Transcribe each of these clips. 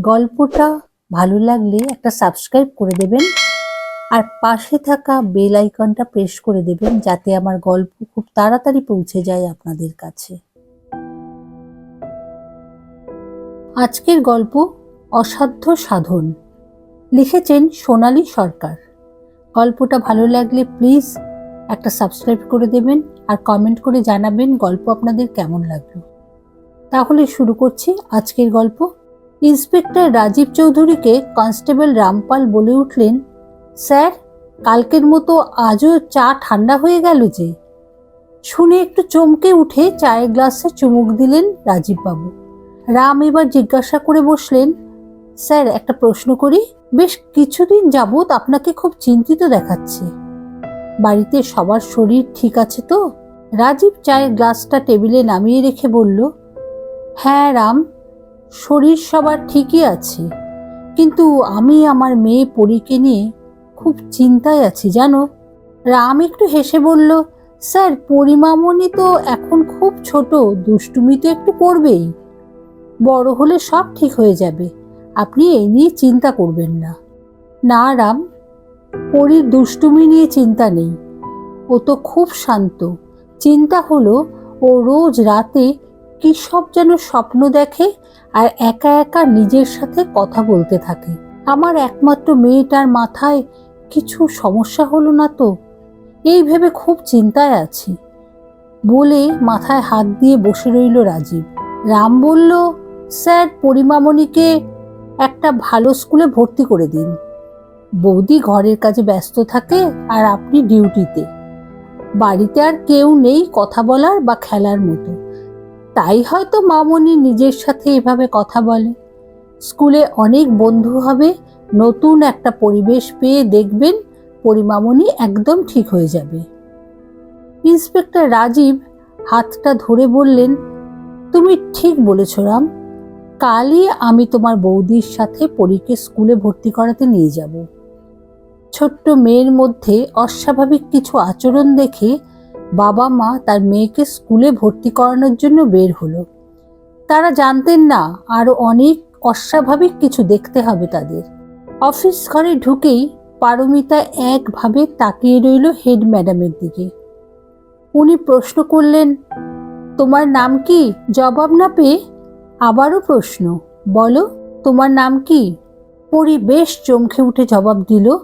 গল্পটা ভালো লাগলে একটা সাবস্ক্রাইব করে দেবেন আর পাশে থাকা বেল আইকনটা প্রেস করে দেবেন যাতে আমার গল্প খুব তাড়াতাড়ি পৌঁছে যায় আপনাদের কাছে। আজকের গল্প অসাধ্য সাধন। লিখেছেন সোনালী সরকার। গল্পটা ভালো লাগলে প্লিজ একটা সাবস্ক্রাইব করে দেবেন আর কমেন্ট করে জানাবেন গল্প আপনাদের কেমন লাগল। তাহলে শুরু করছি আজকের গল্প। ইন্সপেক্টর রাজীব চৌধুরীকে কনস্টেবল রামপাল বলে উঠলেন, স্যার, কালকের মতো আজও চা ঠান্ডা হয়ে গেল যে। শুনে একটু চমকে উঠে চায়ের গ্লাসে চুমুক দিলেন রাজীববাবু। রাম এবার জিজ্ঞাসা করে বসলেন, স্যার, একটা প্রশ্ন করি, বেশ কিছুদিন যাবৎ আপনাকে খুব চিন্তিত দেখাচ্ছে। বাড়িতে সবার শরীর ঠিক আছে তো? রাজীব চায়ের গ্লাসটা টেবিলে নামিয়ে রেখে বলল হ্যাঁ রাম শরীর সবার ঠিকই আছে, কিন্তু আমি আমার মেয়ে পরীকে নিয়ে খুব চিন্তায় আছি, জানো? রাম একটু হেসে বলল, স্যার পরিমামনি তো এখন খুব ছোট, দুষ্টুমি তো একটু করবেই। বড় হলে সব ঠিক হয়ে যাবে, আপনি এই নিয়ে চিন্তা করবেন না। না, রাম, পরীর দুষ্টুমি নিয়ে চিন্তা নেই, ও তো খুব শান্ত। চিন্তা হলো, ও রোজ রাতে কী সব যেন স্বপ্ন দেখে আর একা একা নিজের সাথে কথা বলতে থাকে। আমার একমাত্র মেয়েটার মাথায় কিছু সমস্যা হলো না তো? এই ভেবে খুব চিন্তায় আছি। বলে মাথায় হাত দিয়ে বসে রইল রাজীব। রাম বলল, স্যার, পরিমামণিকে একটা ভালো স্কুলে ভর্তি করে দিন। বৌদি ঘরের কাজে ব্যস্ত থাকে আর আপনি ডিউটিতে। বাড়িতে আর কেউ নেই কথা বলার বা খেলার মতো। তাই হয়তো মামনি নিজের সাথে এভাবে কথা বলে। স্কুলে অনেক বন্ধু হবে, নতুন একটা পরিবেশ পেয়ে দেখবেন পরিমামনি একদম ঠিক হয়ে যাবে। ইন্সপেক্টর রাজীব হাতটা ধরে বললেন, তুমি ঠিক বলেছ রাম, কালই আমি তোমার বৌদির সাথে পরীকে স্কুলে ভর্তি করাতে নিয়ে যাব। ছোট্ট মেয়ের মধ্যে অস্বাভাবিক কিছু আচরণ দেখে বাবা মা তার মেয়েকে স্কুলে ভর্তি করানোর জন্য বের হলো। তারা জানতেন না আরও অনেক অস্বাভাবিক কিছু দেখতে হবে তাদের। অফিস ঘরে ঢুকেই পারমিতা একভাবে তাকিয়ে রইল হেড ম্যাডামের দিকে। উনি প্রশ্ন করলেন, তোমার নাম কি? জবাব না পেয়ে আবারও প্রশ্ন, বলো, তোমার নাম কি? পরি বেশ চমকে উঠে জবাব দিল,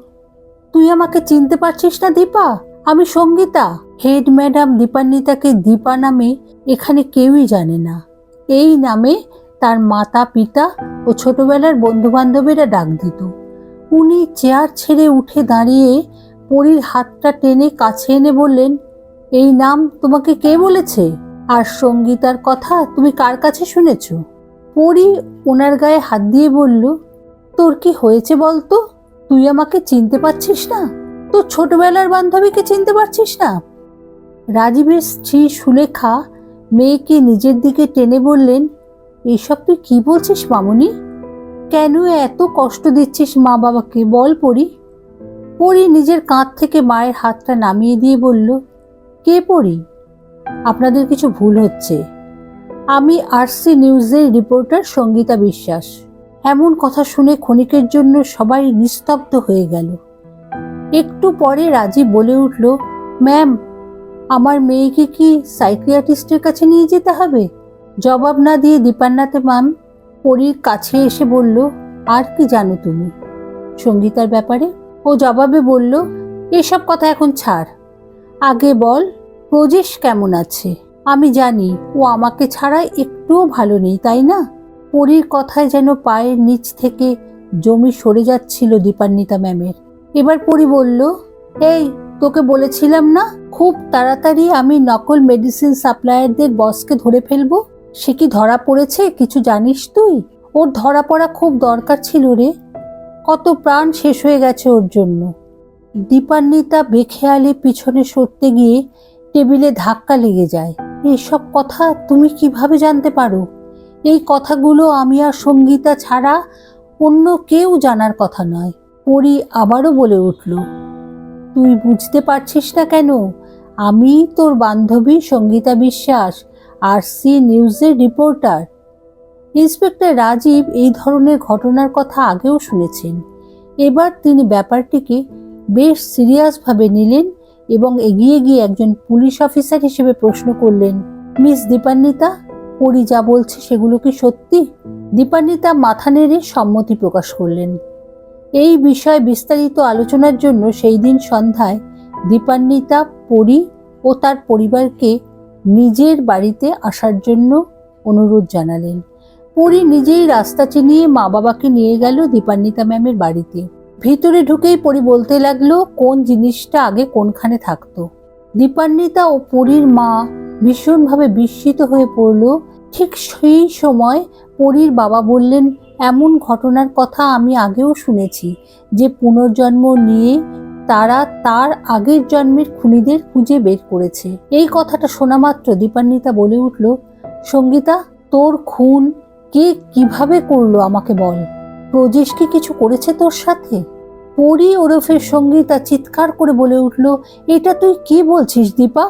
তুই আমাকে চিনতে পারছিস না দীপা? আমি সঙ্গীতা, হেড ম্যাডাম দীপান্বিতাকে দীপা নামে এখানে কেউই জানে না। এই নামে তার মাতা, পিতা ও ছোটবেলার বন্ধু বান্ধবীরা ডাক দিত। উনি চেয়ার ছেড়ে উঠে দাঁড়িয়ে পরীর হাতটা টেনে কাছে এনে বললেন, এই নাম তোমাকে কে বলেছে? আর সঙ্গীতার কথা তুমি কার কাছে শুনেছ? পরি ওনার গায়ে হাত দিয়ে বলল, তোর কি হয়েছে বলতো? তুই আমাকে চিনতে পারছিস না? তোর ছোটবেলার বান্ধবীকে চিনতে পারছিস না? রাজীবের স্ত্রী সুলেখা মেয়েকে নিজের দিকে টেনে বললেন, এসব তুই কি বলছিস মামনি? কেন এত কষ্ট দিচ্ছিস মা বাবাকে? বল পড়ি পড়ি নিজের কাঁধ থেকে মায়ের হাতটা নামিয়ে দিয়ে বলল, কে পড়ি আপনাদের কিছু ভুল হচ্ছে। আমি আরসি নিউজের রিপোর্টার সঙ্গীতা বিশ্বাস। এমন কথা শুনে ক্ষণিকের জন্য সবাই নিস্তব্ধ হয়ে গেল। একটু পরে রাজীব বলে উঠল, ম্যাম, আমার মেয়েকে কি সাইকিয়াট্রিস্টের কাছে নিয়ে যেতে হবে? জবাব না দিয়ে দীপান্নাতে ম্যাম পরীর কাছে এসে বলল, আর কি জানো তুমি? সঙ্গীতার ব্যাপারে ও জবাবে বলল, এসব কথা এখন ছাড়। আগে বল, প্রজেশ কেমন আছে? আমি জানি ও আমাকে ছাড়া একটুও ভালো নেই, তাই না? পরীর কথায় যেন পায়ের নিচ থেকে জমি সরে যাচ্ছিল দীপান্বিতা ম্যামের। এবার পরি বলল, এই, তোকে বলেছিলাম না, খুব তাড়াতাড়ি আমি নকল মেডিসিন সাপ্লায়ারদের বসকে ধরে ফেলব? সে কি ধরা পড়েছে, কিছু জানিস তুই? ওর ধরা পড়া খুব দরকার ছিল রে। কত প্রাণ শেষ হয়ে গেছে ওর জন্য। দীপান্বিতা বেখেয়ালে পিছনে সরতে গিয়ে টেবিলে ধাক্কা লেগে যায়। এসব কথা তুমি কীভাবে জানতে পারো? এই কথাগুলো আমি আর সঙ্গীতা ছাড়া অন্য কেউ জানার কথা নয়। পরি আবারও বলে উঠল, তুই বুঝতে পারছিস না কেন? আমি তোর বান্ধবী সঙ্গীতা বিশ্বাস আর সি নিউজের রিপোর্টার। ইন্সপেক্টর রাজীব এই ধরনের ঘটনার কথা আগেও শুনেছেন। এবার তিনি ব্যাপারটিকে বেশ সিরিয়াসভাবে নিলেন এবং এগিয়ে গিয়ে একজন পুলিশ অফিসার হিসেবে প্রশ্ন করলেন, মিস দীপান্বিতা পরি যা বলছে সেগুলো কি সত্যি? দীপান্বিতা মাথা নেড়ে সম্মতি প্রকাশ করলেন। এই বিষয়ে বিস্তারিত আলোচনার জন্য সেই দিন সন্ধ্যায় দীপান্বিতা, পরি ও তার পরিবারকে নিজের বাড়িতে আসার জন্য অনুরোধ জানালেন। পরি নিজেই রাস্তা চিনিয়ে মা বাবাকে নিয়ে গেল দীপান্বিতা ম্যামের বাড়িতে। ভিতরে ঢুকেই পরি বলতে লাগল, কোন জিনিসটা আগে কোনখানে থাকতো? দীপান্বিতা ও পরীর মা ভীষণভাবে বিস্মিত হয়ে পড়ল। ঠিক সেই সময় পরীর বাবা বললেন এমন ঘটনার কথা আমি আগেও শুনেছি যে পুনর্জন্ম নিয়ে তারা তার আগের জন্মের খুনিদের খুঁজে বের করেছে। এই কথাটা শোনা মাত্র দীপান্বিতা বলে উঠল, সঙ্গীতা, তোর খুন কে কীভাবে করল আমাকে বল? প্রজেশ কি কিছু করেছে তোর সাথে? পরি ওরফের সঙ্গীতা চিৎকার করে বলে উঠল, এটা তুই কি বলছিস দীপা?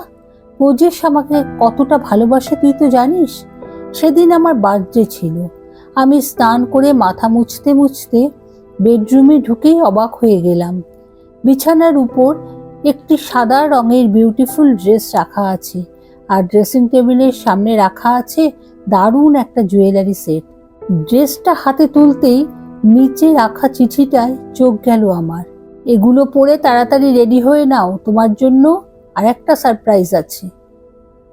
প্রজেশ আমাকে কতটা ভালোবাসে তুই তো জানিস? সেদিন আমার বার্থডে ছিল। আমি স্নান করে মাথা মুছতে মুছতে বেডরুমে ঢুকেই অবাক হয়ে গেলাম। বিছানার উপর একটি সাদা রঙের বিউটিফুল ড্রেস রাখা আছে আর ড্রেসিং টেবিলের সামনে রাখা আছে দারুণ একটা জুয়েলারি সেট ড্রেসটা হাতে তুলতেই নিচে রাখা চিঠিটায় চোখ গেল আমার। এগুলো পরে তাড়াতাড়ি রেডি হয়ে নাও, তোমার জন্য আর একটা সারপ্রাইজ আছে।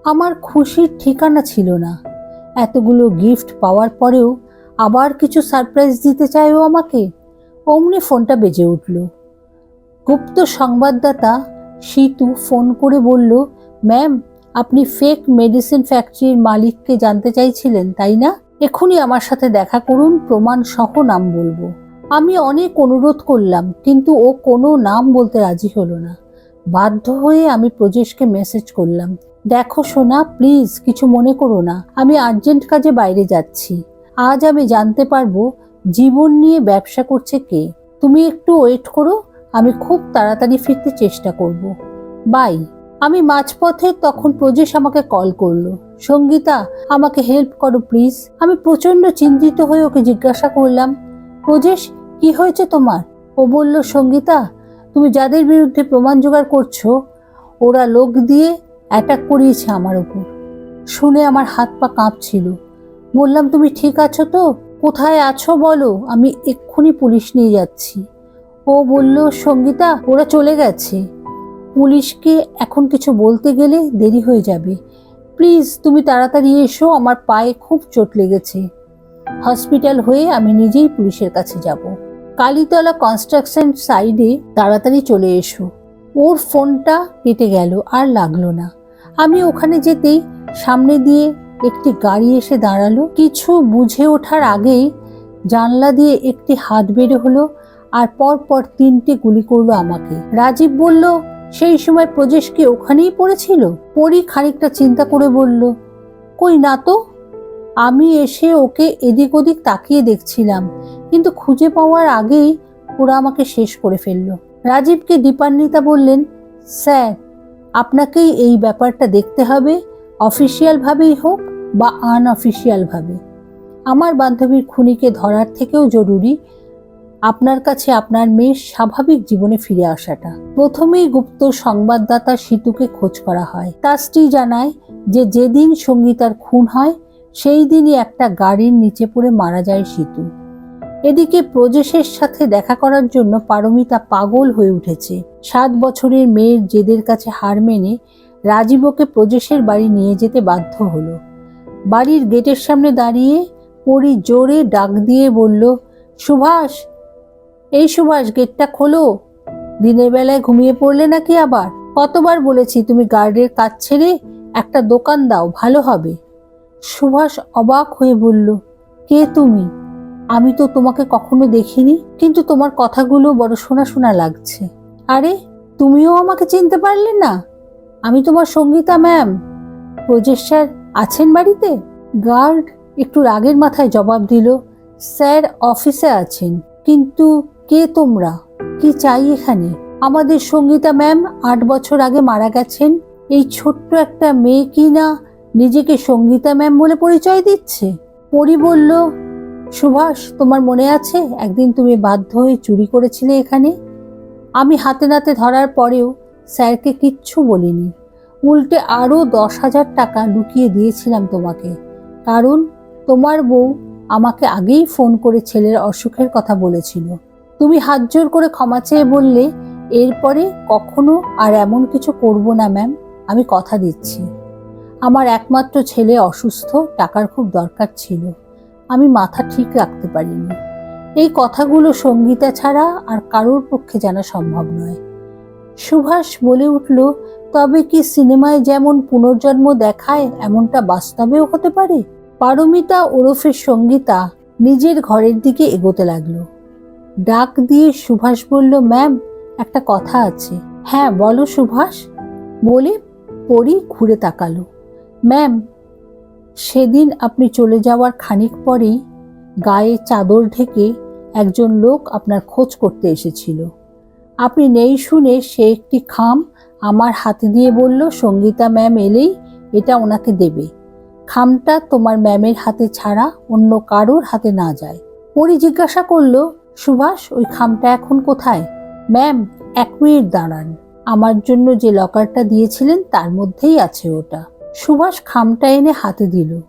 আমার খুশির ঠিকানা ছিল না। এতগুলো গিফট পাওয়ার পরেও আবার কিছু সারপ্রাইজ দিতে চাইও আমাকে? অমনি ফোনটা বেজে উঠল। গুপ্ত সংবাদদাতা সীতু ফোন করে বলল, ম্যাম, আপনি ফেক মেডিসিন ফ্যাক্টরির মালিককে জানতে চাইছিলেন, তাই না? এখনই আমার সাথে দেখা করুন, প্রমাণ সহ নাম বলব। আমি অনেক অনুরোধ করলাম, কিন্তু ও কোনো নাম বলতে রাজি হলো না। বাধ্য হয়ে আমি প্রজেশকে মেসেজ করলাম, দেখো সোনা প্লিজ কিছু মনে করো না। আমি আর্জেন্ট কাজে বাইরে যাচ্ছি। আজ আমি জানতে পারব জীবন নিয়ে ব্যবসা করছে কে। তুমি একটু ওয়েট করো, আমি খুব তাড়াতাড়ি ফিরতে চেষ্টা করব। বাই আমি মাঝপথে তখন প্রজেশ আমাকে কল করল। সঙ্গীতা, আমাকে হেল্প করো প্লিজ আমি প্রচণ্ড চিন্তিত হয়ে ওকে জিজ্ঞাসা করলাম, প্রজেশ, কি হয়েছে তোমার? ও বলল, সঙ্গীতা, তুমি যাদের বিরুদ্ধে প্রমাণ জোগাড় করছ, ওরা লোক দিয়ে অ্যাটাক করিয়েছে আমার উপর। শুনে আমার হাত পা কাঁপছিল। বললাম, তুমি ঠিক আছো তো? কোথায় আছো বলো? আমি এক্ষুনি পুলিশ নিয়ে যাচ্ছি। ও বলল, সঙ্গীতা, ওরা চলে গেছে। পুলিশকে এখন কিছু বলতে গেলে দেরি হয়ে যাবে। প্লিজ, তুমি তাড়াতাড়ি এসো, আমার পায়ে খুব চোট লেগেছে। হসপিটাল হয়ে আমি নিজেই পুলিশের কাছে যাব। কালীতলা কনস্ট্রাকশন সাইডে তাড়াতাড়ি চলে এসো। ওর ফোনটা কেটে গেল আর লাগল না। আমি ওখানে যেতেই সামনে দিয়ে একটি গাড়ি এসে দাঁড়াল। কিছু বুঝে ওঠার আগেই জানলা দিয়ে একটি হাত বের হলো আর পর পর তিনটে গুলি করল আমাকে। রাজীব বলল, সেই সময় প্রজেশ কি ওখানেই পড়েছিল? পরি খানিকটা চিন্তা করে বলল, কই না তো। আমি এসে ওকে এদিক ওদিক তাকিয়ে দেখছিলাম, কিন্তু খুঁজে পাওয়ার আগেই ওরা আমাকে শেষ করে ফেলল। রাজীবকে দীপান্বিতা বললেন, স্যার, আপনাকেই এই ব্যাপারটা দেখতে হবে। অফিসিয়ালভাবেই হোক বা আনঅফিসিয়ালভাবে আমার বান্ধবীর খুনিকে ধরার থেকেও জরুরি আপনার কাছে আপনার মেয়ের স্বাভাবিক জীবনে ফিরে আসাটা। প্রথমেই গুপ্ত সংবাদদাতা সিতুকে খোঁজ করা হয়। তার স্ত্রী জানায় যে যেদিন সঙ্গীতার খুন হয়, সেই দিনই একটা গাড়ির নিচে পড়ে মারা যায় সিতু। এদিকে প্রজেশের সাথে দেখা করার জন্য পারমিতা পাগল হয়ে উঠেছে। সাত বছরের মেয়ের জেদের কাছে হার মেনে রাজীবকে প্রজেশের বাড়ি নিয়ে যেতে বাধ্য হলো। বাড়ির গেটের সামনে দাঁড়িয়ে পরি জোরে ডাক দিয়ে বলল, সুভাষ, এই সুভাষ, গেটটা খোলো। দিনের বেলায় ঘুমিয়ে পড়লে নাকি আবার? কতবার বলেছি তুমি গার্ডের কাজ ছেড়ে একটা দোকান দাও, ভালো হবে। সুভাষ অবাক হয়ে বলল, কে তুমি? আমি তো তোমাকে কখনো দেখিনি, কিন্তু তোমার কথাগুলো বড় শোনা শোনা লাগছে। আরে, তুমিও আমাকে চিনতে পারলে না? আমি তোমার সঙ্গীতা, ম্যাম। প্রজেশ স্যার আছেন বাড়িতে? গার্ড একটু রাগের মাথায় জবাব দিল, স্যার, অফিসে আছেন। কিন্তু কে তোমরা? কি চাই এখানে? আমাদের সঙ্গীতা ম্যাম আট বছর আগে মারা গেছেন। এই ছোট্ট একটা মেয়ে কি না নিজেকে সঙ্গীতা ম্যাম বলে পরিচয় দিচ্ছে? পরি বলল, সুভাষ, তোমার মনে আছে একদিন তুমি বাধ্য হয়ে চুরি করেছিলে এখানে? আমি হাতে নাতে ধরার পরেও স্যারকে কিচ্ছু বলিনি। উল্টে আরও দশ হাজার টাকা লুকিয়ে দিয়েছিলাম তোমাকে। কারণ তোমার বউ আমাকে আগেই ফোন করে ছেলের অসুখের কথা বলেছিল। তুমি হাত জোর করে ক্ষমা চেয়ে বললে, এরপরে কখনো আর এমন কিছু করব না, ম্যাম। আমি কথা দিচ্ছি। আমার একমাত্র ছেলে অসুস্থ, টাকার খুব দরকার ছিল। আমি মাথা ঠিক রাখতে পারিনি। এই কথাগুলো সঙ্গীতা ছাড়া আর কারোর পক্ষে জানা সম্ভব নয়। সুভাষ বলে উঠল তবে কি সিনেমায় যেমন পুনর্জন্ম দেখায়, এমনটা বাস্তবেও হতে পারে? পারমিতা ওরফে সঙ্গীতা নিজের ঘরের দিকে এগোতে লাগল। ডাক দিয়ে সুভাষ বলল, ম্যাম, একটা কথা আছে। হ্যাঁ বলো সুভাষ। বলে পরি ঘুরে তাকালো। ম্যাম, সেদিন আপনি চলে যাওয়ার খানিক পরেই গায়ে চাদর ঢেকে একজন লোক আপনার খোঁজ করতে এসেছিল। আপনি নেই শুনে সে একটি খাম আমার হাতে দিয়ে বলল, সঙ্গীতা ম্যাম এলেই এটা ওনাকে দেবে। খামটা তোমার ম্যামের হাতে ছাড়া অন্য কারোর হাতে না যায়। পরি জিজ্ঞাসা করল, সুভাষ, ওই খামটা এখন কোথায়? ম্যাম, এক মিনিট দাঁড়ান। আমার জন্য যে লকারটা দিয়েছিলেন, তার মধ্যেই আছে ওটা। সুভাষ খামটা এনে হাতে দিল।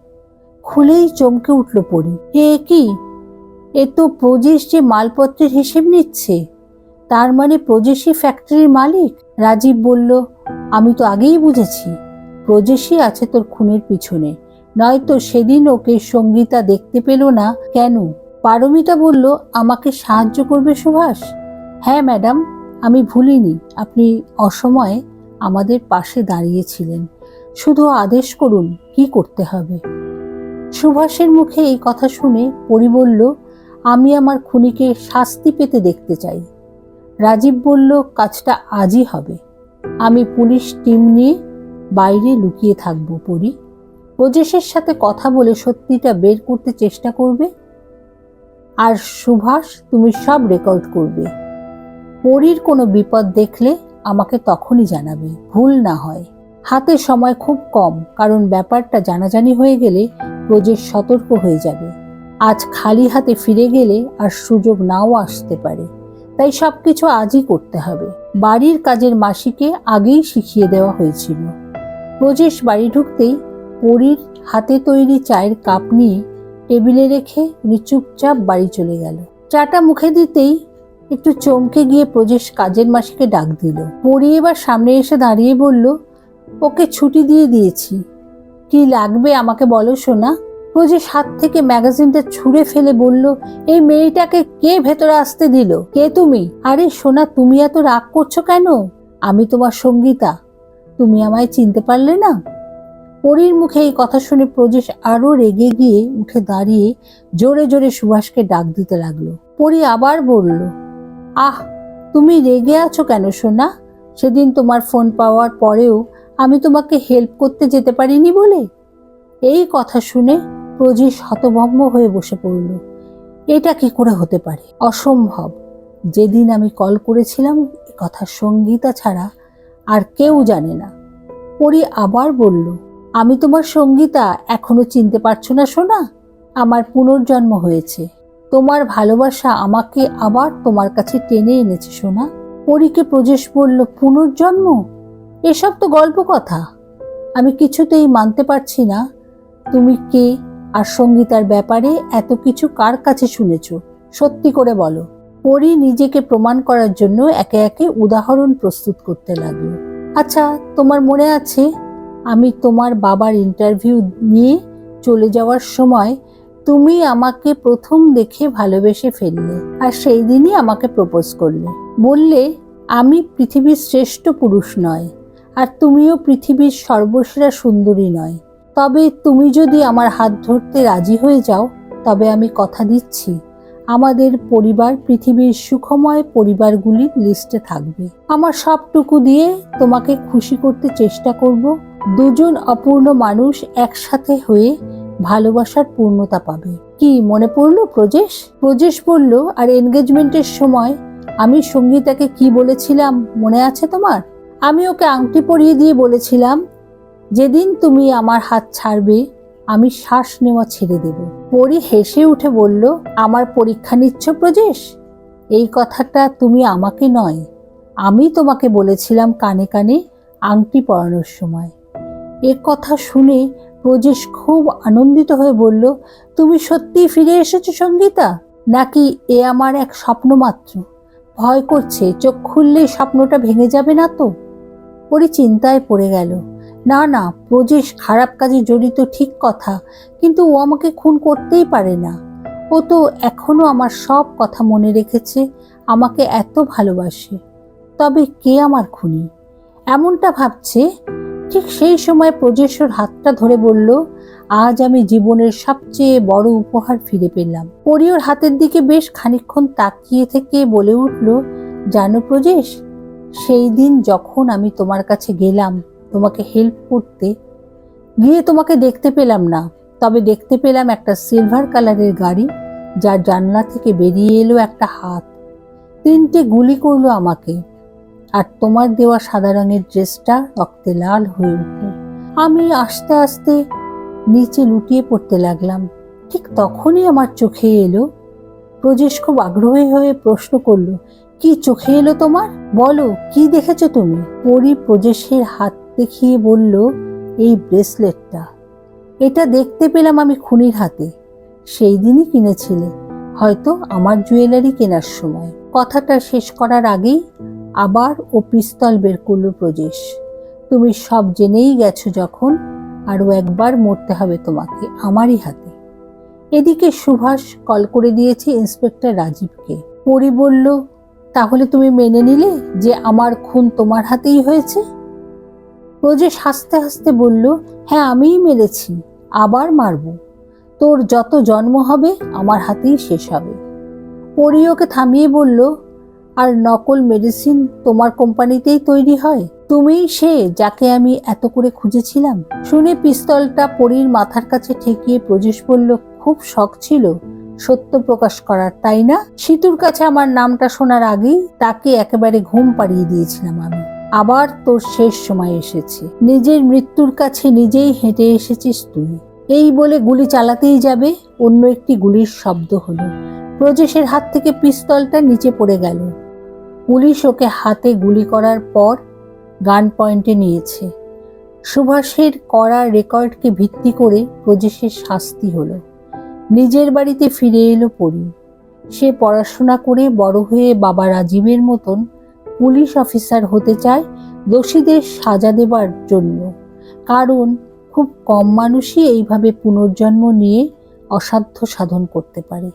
খুলেই চমকে উঠল পরি। এ কি? এ তো প্রজেশ যে মালপত্রের হিসেব নিচ্ছে? তার মানে প্রজেশই ফ্যাক্টরির মালিক? রাজীব বলল, আমি তো আগেই বুঝেছি। প্রজেশই আছে তোর খুনের পিছনে। নয়তো সেদিন ওকে সঙ্গীতা দেখতে পেল না। কেন? পারমিতা বলল, আমাকে সাহায্য করবে সুভাষ? হ্যাঁ ম্যাডাম, আমি ভুলিনি। আপনি অসময়ে আমাদের পাশে দাঁড়িয়েছিলেন। শুধু আদেশ করুন, কি করতে হবে? সুভাষের মুখে এই কথা শুনে পরি বলল, আমি আমার খুনিকে শাস্তি পেতে দেখতে চাই। রাজীব বলল, কাজটা আজই হবে। আমি পুলিশ টিম নিয়ে বাইরে লুকিয়ে থাকব, পরি। প্রজেশের সাথে কথা বলে সত্যিটা বের করতে চেষ্টা করবে। আর সুভাষ, তুমি সব রেকর্ড করবে। পরীর কোনো বিপদ দেখলে আমাকে তখনই জানাবে। ভুল না হয়। হাতে সময় খুব কম, কারণ ব্যাপারটা জানাজানি হয়ে গেলে প্রজেশ সতর্ক হয়ে যাবে। আজ খালি হাতে ফিরে গেলে আর সুযোগ নাও আসতে পারে। তাই সব কিছু আজই করতে হবে। বাড়ির কাজের মাসিকে আগেই শিখিয়ে দেওয়া হয়েছিল। প্রজেশ বাড়ি ঢুকতেই পরীর হাতে তৈরি চায়ের কাপ নিয়ে টেবিলে রেখে উনি চুপচাপ বাড়ি চলে গেল। চাটা মুখে দিতেই একটু চমকে গিয়ে প্রজেশ কাজের মাসিকে ডাক দিল। পরি এবার সামনে এসে দাঁড়িয়ে বলল, ওকে ছুটি দিয়ে দিয়েছি। কি লাগবে আমাকে বলো শোনা প্রজেশ হাত থেকে ম্যাগাজিনটা ছুঁড়ে ফেলে বলল, এই মেয়েটাকে কে ভেতরে আসতে দিল? কে তুমি? আরে সোনা, তুমি এত রাগ করছ কেন? আমি তোমার সঙ্গীতা। তুমি আমায় চিনতে পারলে না? পরীর মুখে এই কথা শুনে প্রজেশ আরও রেগে গিয়ে উঠে দাঁড়িয়ে জোরে জোরে সুভাষকে ডাক দিতে লাগল। পরি আবার বলল, আহ, তুমি রেগে আছো কেন সোনা? সেদিন তোমার ফোন পাওয়ার পরেও আমি তোমাকে হেল্প করতে যেতে পারিনি বলে? এই কথা শুনে প্রজেশ হতভম্ব হয়ে বসে পড়ল। এটা কি করে হতে পারে? অসম্ভব। যেদিন আমি কল করেছিলাম কথা সঙ্গীতা ছাড়া আর কেউ জানে না। পরি আবার বলল, আমি তোমার সঙ্গীতা, এখনও চিনতে পারছ না সোনা? আমার পুনর্জন্ম হয়েছে। তোমার ভালোবাসা আমাকে আবার তোমার কাছে টেনে এনেছে সোনা? পরীকে প্রজেশ বলল পুনর্জন্ম? এসব তো গল্প কথা। আমি কিছুতেই মানতে পারছি না। তুমি কে? আর সঙ্গীতার ব্যাপারে এত কিছু কার কাছে শুনেছ? সত্যি করে বলো। পরি নিজেকে প্রমাণ করার জন্য একে একে উদাহরণ প্রস্তুত করতে লাগল। আচ্ছা তোমার মনে আছে, আমি তোমার বাবার ইন্টারভিউ নিয়ে চলে যাওয়ার সময় তুমি আমাকে প্রথম দেখে ভালোবেসে ফেললে আর সেই দিনই আমাকে প্রপোজ করলে। বললে, আমি পৃথিবীর শ্রেষ্ঠ পুরুষ নয়, আর তুমিও পৃথিবীর সর্বসেরা সুন্দরী নয়। তবে তুমি যদি আমার হাত ধরতে রাজি হয়ে যাও, তবে আমি কথা দিচ্ছি। আমাদের পরিবার, পৃথিবীর সুখময় পরিবারগুলির লিস্টে থাকবে। আমার সবটুকু দিয়ে তোমাকে খুশি করতে চেষ্টা করব। দুজন অপূর্ণ মানুষ একসাথে হয়ে ভালোবাসার পূর্ণতা পাবে। কি মনে পড়ল প্রজেশ প্রজেশ বলল, আর এনগেজমেন্টের সময় আমি সঙ্গীতাকে কি বলেছিলাম? মনে আছে তোমার? আমি ওকে আংটি পরিয়ে দিয়ে বলেছিলাম যেদিন তুমি আমার হাত ছাড়বে, আমি শ্বাস নেওয়া ছেড়ে দেব। পরি হেসে উঠে বলল, আমার পরীক্ষা নিচ্ছ প্রজেশ এই কথাটা তুমি আমাকে নয়। আমি তোমাকে বলেছিলাম কানে কানে আংটি পরানোর সময়। এ কথা শুনে প্রজেশ খুব আনন্দিত হয়ে বলল, তুমি সত্যিই ফিরে এসেছ সঙ্গীতা? নাকি এ আমার এক স্বপ্ন মাত্র ভয় করছে, চোখ খুললেই স্বপ্নটা ভেঙে যাবে না তো? পরি চিন্তায় পড়ে গেল। না না প্রজেশ খারাপ কাজে জড়িত ঠিক কথা, কিন্তু ও আমাকে খুন করতেই পারে না। ও তো এখনও আমার সব কথা মনে রেখেছে, আমাকে এত ভালোবাসে। তবে কে আমার খুনি? এমনটা ভাবছে, ঠিক সেই সময় প্রজেশ্বর হাতটা ধরে বলল, আজ আমি জীবনের সবচেয়ে বড় উপহার ফিরে পেলাম। পরিওর হাতের দিকে বেশ খানিকক্ষণ তাকিয়ে থেকে বলে উঠল, জানো প্রজেশ সেই দিন যখন আমি তোমার কাছে গেলাম তোমাকে হেল্প করতে। গিয়ে তোমাকে দেখতে পেলাম না। তবে দেখতে পেলাম একটা সিলভার কালারের গাড়ি, যার জানলা থেকে বেরিয়ে এলো একটা হাত। তিনটে গুলি করল আমাকে। আর তোমার দেওয়া সাদা রঙের ড্রেসটা রক্তে লাল হয়ে উঠল। আমি আস্তে আস্তে নিচে লুটিয়ে পড়তে লাগলাম। ঠিক তখনই আমার চোখে এলো। প্রজেশ খুব আগ্রহী হয়ে প্রশ্ন করল, কি চোখে এলো তোমার? বলো, কি দেখেছ তুমি? পরি প্রজেশের হাত দেখিয়ে বলল, এই ব্রেসলেটটা। এটা দেখতে পেলাম আমি খুনির হাতে। সেই দিনই কিনেছিলে। হয়তো আমার জুয়েলারি কেনার সময়। কথাটা শেষ করার আগেই আবার ও পিস্তল বের করল প্রজেশ তুমি সব জেনেই গেছো যখন, আরও একবার মরতে হবে তোমাকে, আমারই হাতে। এদিকে সুভাষ কল করে দিয়েছে ইন্সপেক্টর রাজীবকে। পরি বলল, তাহলে তুমি মেনে নিলে যে আমার খুন তোমার হাতেই হয়েছে? প্রজেশ হাসতে হাসতে বলল হ্যাঁ আমিই মেরেছি, আবার মারব। তোর যত জন্ম হবে, আমার হাতেই শেষ হবে। পরি ওকে থামিয়ে বলল, আর নকল মেডিসিন তোমার কোম্পানিতেই তৈরি হয়? তুমিই সে যাকে আমি এত করে খুঁজেছিলাম? শুনে পিস্তলটা পরীর মাথার কাছে ঠেকিয়ে প্রজেশ বলল, খুব শখ ছিল সত্য প্রকাশ করার, তাই না? সিতুর কাছে আমার নামটা শোনার আগেই তাকে একেবারে ঘুম পাড়িয়ে দিয়েছিলাম আমি। আবার তোর শেষ সময় এসেছে। নিজের মৃত্যুর কাছে নিজেই হেঁটে এসেছিস তুই। এই বলে গুলি চালাতেই যাবে, অন্য একটি গুলির শব্দ হলো। প্রজেশের হাত থেকে পিস্তলটা নিচে পড়ে গেল। পুলিশ ওকে হাতে গুলি করার পর গান পয়েন্টে নিয়েছে। সুভাষের করা রেকর্ডকে ভিত্তি করে প্রজেশের শাস্তি হলো। নিজের বাড়িতে ফিরে এলো পরি। সে পড়াশোনা করে বড় হয়ে বাবা রাজীবের মতন পুলিশ অফিসার হতে চায় দোষীদের সাজা দেবার জন্য। কারণ খুব কম মানুষই এইভাবে পুনর্জন্ম নিয়ে অসাধ্য সাধন করতে পারে।